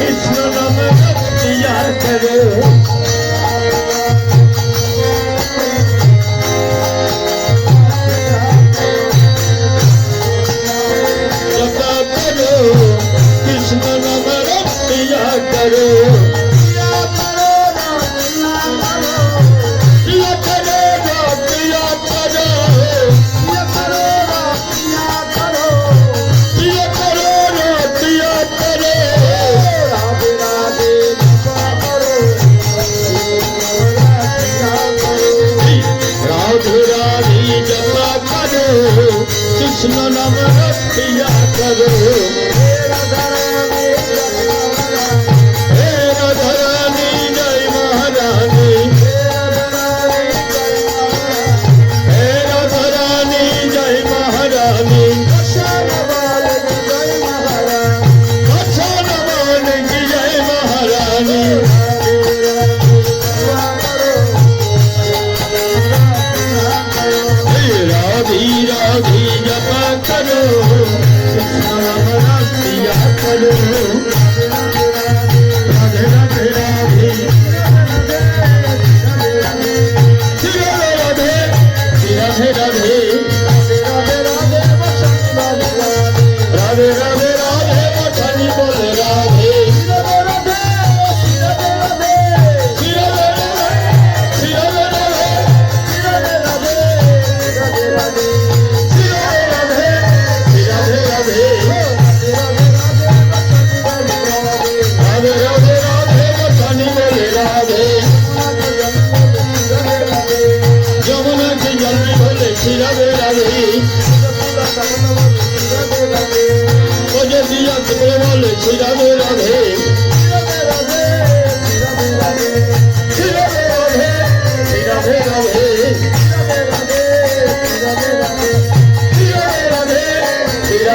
Hiç yaralı diyar perim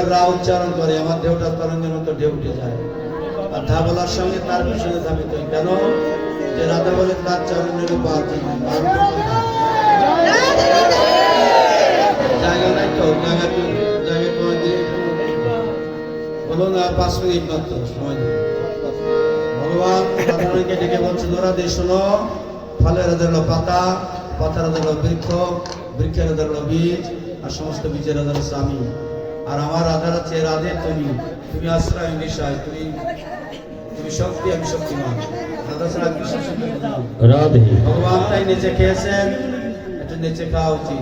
একবার রা উচ্চারণ করে, আমার ঢেউটা তরঙ্গের মতো ঢেউ উঠে যায়। আর ধা বলার সঙ্গে তার পিছনে ধাবিত। কেন? যে রাধা বলে, তার চরণের উপর ভগবান পাতা বৃক্ষ বৃক্ষের বীজ, আর সমস্ত বীজের স্বামী। আর আমার রাধার আছে রাধে তুমি তুমি আশ্রয় বিষয় তুমি তুমি শক্তি আমি শক্তিমান রাধা ছাড়া কৃষ্ণ শক্তি? রাধে ভগবান তাই নেচে খেয়েছেন একটু নেচে খাওয়া উচিত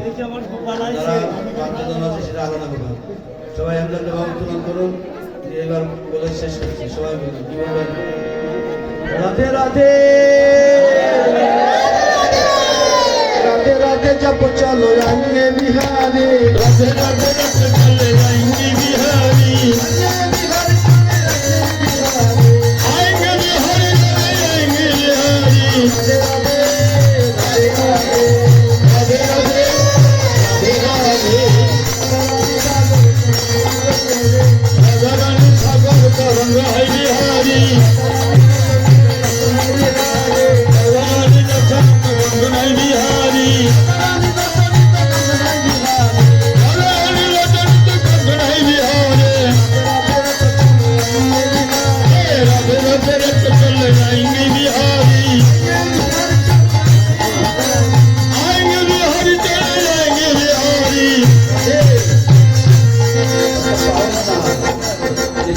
যারা বাধ্যজন আছে সেটা আলাদা ব্যাপার সবাই একজনকে ভাব তুলন করুন এবার বলে শেষ করছি সবাই বলুন কি বলবেন রাধে রাধে রাধে রাধে জপ চলো রঙ্গে বিহারে রাধে রাধে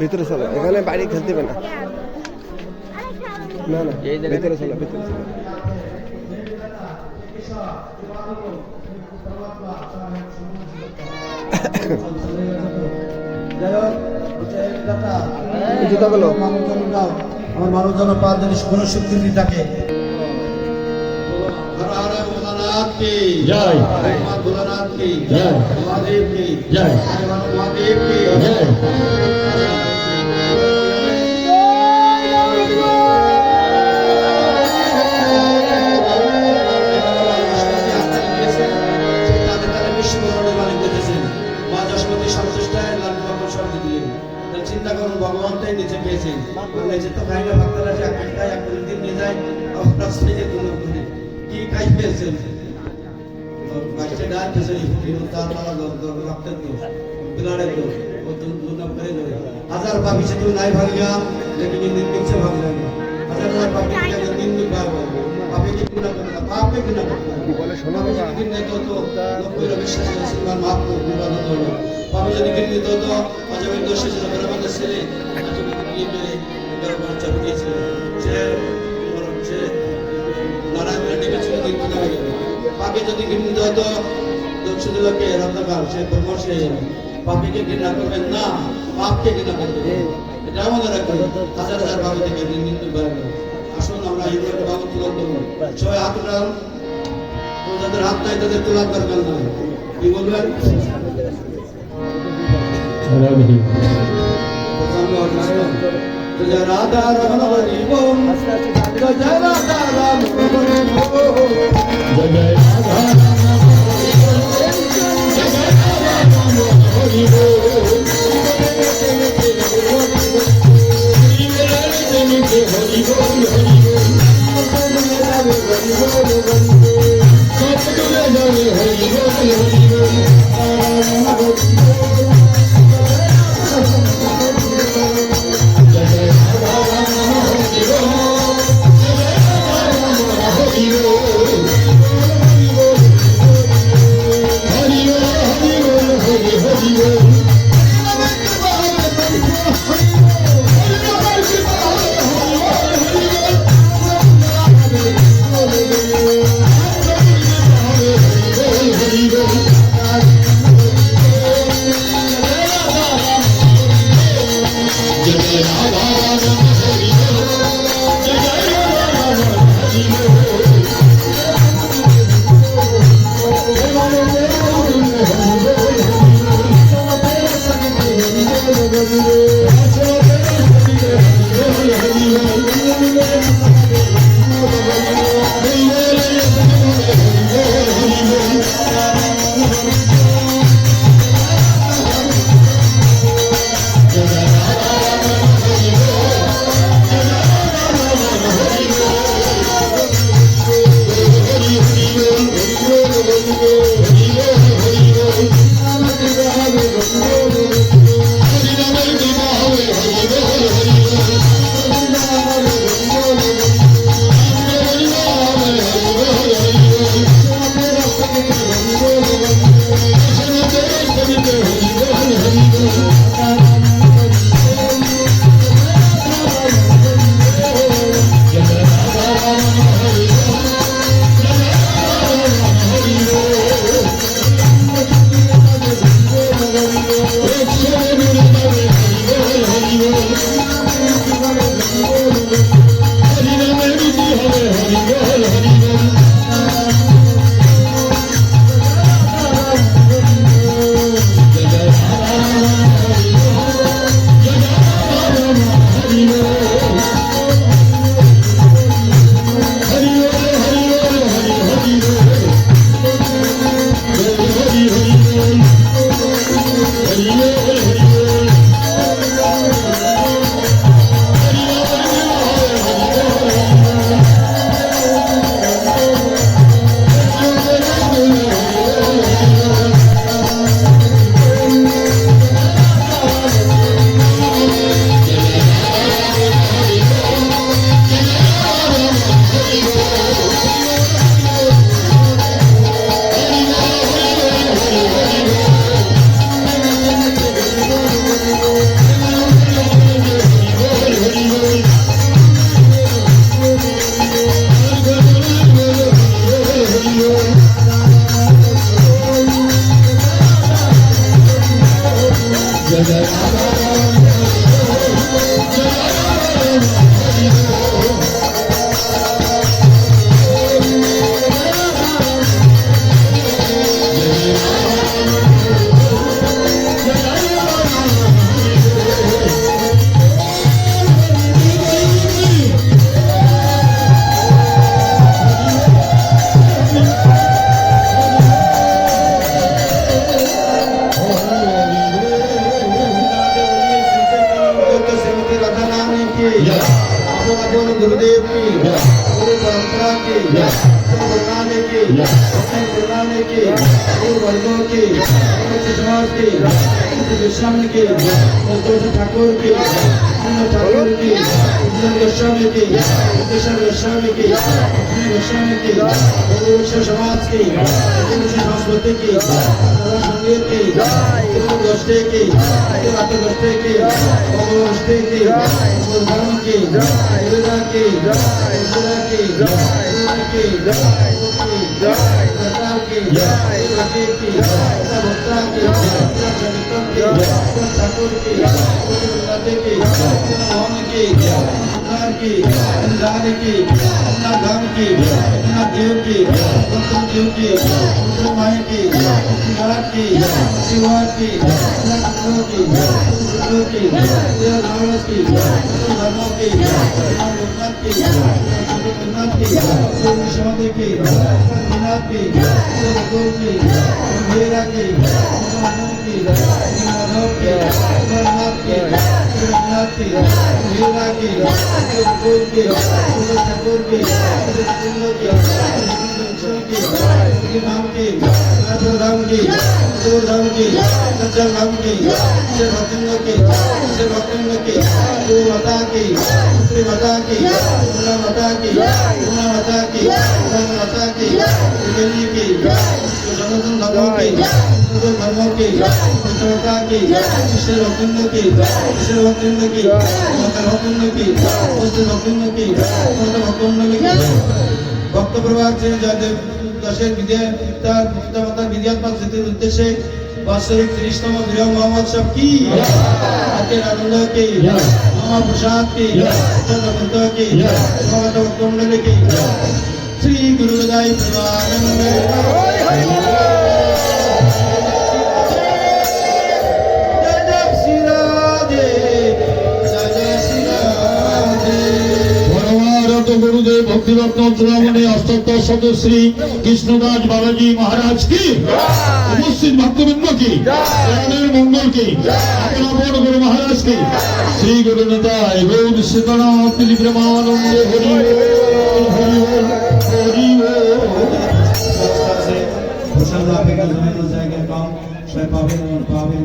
ভিতরে চলো এখানে বাইরে খেলতে হবে না। না না ভিতরে চলো ভিতরে চলো। আমার মানুষজন পাঁচ জিনিস কোনো স্বীকৃতি থাকে ভোলানাথ কি জয়। মা ভোলানাথ কি জয়। মহাদেব কি জয়। মহাদেব কি জয়। চিন্তা করুন ভগবানটাই নিচে পেয়েছেন নিচে তো খাই না ভক্তরা যে এক দিন নিয়ে যায় আবার রাস্তায় যে দুনো করে কি খাই পেয়েছেন ಮಚ್ಚಡಾಚ ಸರಿ ವಿರುದ್ಧಾತ್ಮಕ ರಕ್ತದ್ದು ಬಿಲಾಡದ್ದು ಒಂದು ನಮ್ಮ ಕರೆದು ಹಜಾರ ಪಾಪಿಸಿದ್ರು ನಾಯಿ ಭಾಗ್ಯ ಲೆಕ್ಕಿಗೆ ನಿರ್ಮಿಕ್ಷ ಭಾಗ್ಯ ಹಜಾರ ಹಜಾರ ಪಾಪಿಸಿದಾಗ ನಿಂದು ಭಾಗ್ಯ পাপেকে গুণা করবে না? পাপে গুণা করবে না। বলে শোনো না ঘৃণিত হতো লোকের বিশ্বাস মুসলমান মাফ করবে না। হলো পাপে যদি ঘৃণিত হতো অজবের দোষে ছিল বেরোবাদের ছেলে। অজবের বিয়ে করে বেরোবার চাপিয়েছিল সে সে নারায়ণ ঘাটে গেছিল কিন্তু না গেল। পাপি যদি দিন দিত তো দক্ষিণ লোকে রত্নকাল সে প্রমোশ হয়ে পাপিকে ঘৃণা করবেন না পাপকে ঘৃণা করবেন। এটা আমাদের রাখবেন হাজার হাজার ভাবে থেকে দিন আসুন আমরা হিন্দু একটা ভাবে তুলন করব। সবাই হাত উঠান। তো যাদের হাত নাই তাদের তোলার দরকার নাই কি বলবেন? রাধে। তো জয় রাধা রমন হরি বোম তো জয় রাধা রাম হরি হরি বল। गुरुदेव की गुरु परंपरा की गुरु गुरुनानक की अपने गुरुनानक की गुरु वर्गों की गुरु समाज की गुरु गोस्वामी की गुरु ठाकुर की गुरु ठाकुर की गुरु गोस्वामी की गुरु गोस्वामी की गुरु गोस्वामी की गुरु विश्व समाज की गुरु विश्व संस्कृति की गुरु संगीत की গোষ্ঠীকে জাতি গোষ্ঠীকে গোষ্ঠীকে ধর্মকে দেবতাকে দেবতাকে দেবতাকে দেবতাকে দেবতাকে ভক্তাকে ঠাকুরকে ঠাকুরকে মহানকে ঠাকুরকে ধারকে ধামকে দেবকে দেবকে শিবরাত্রি শিবরাত্রি লক্ষ্মী লক্ষ্মী ধনশ্রী ধনশ্রী লক্ষ্মী লক্ষ্মী সমাধিকে লক্ষ্মী লক্ষ্মী ভৈরাকে লক্ষ্মী মাধবকে লক্ষ্মী লক্ষ্মী ভৈরাকে লক্ষ্মী ঠাকুরকে ঠাকুরকে श्री राम की राधे राम की गुरु राम की सज्जन राम की श्री भक्तिंद्र की श्री भक्तिंद्र की गो माता की श्री माता की उमा माता की उमा माता की उमा माता की त्रिवेणी की सनातन धर्म की पूरे धर्मों की देवता की श्री रविंद्र की श्री रविंद्र की माता रविंद्र की श्री रविंद्र की माता रविंद्र की भक्त प्रभात सिंह जयदेव দশের বিদ্যা তার পিতা মাতার স্মৃতির উদ্দেশ্যে বাৎসরিক তিরিশতম গৃহ মহোৎসব কি? আজকের আনন্দ কি মহাপ্রসাদ কি চন্দ্রবন্ত কি ভগত ভক্তমণ্ডলী কি শ্রী জয় জয় শ্রী কৃষ্ণদাস বাবাজি মহারাজ কি? উপস্থিত ভক্তবৃন্দ কি? প্রাণের মঙ্গল কি? গুরু মহারাজ কি? শ্রী গুরু নিতাই গৌর সীতারাম প্রেমানন্দে হরি হরি হরি প্রসাদ আপেক্ষা জায়গায় কম সবাই পাবেন পাবেন।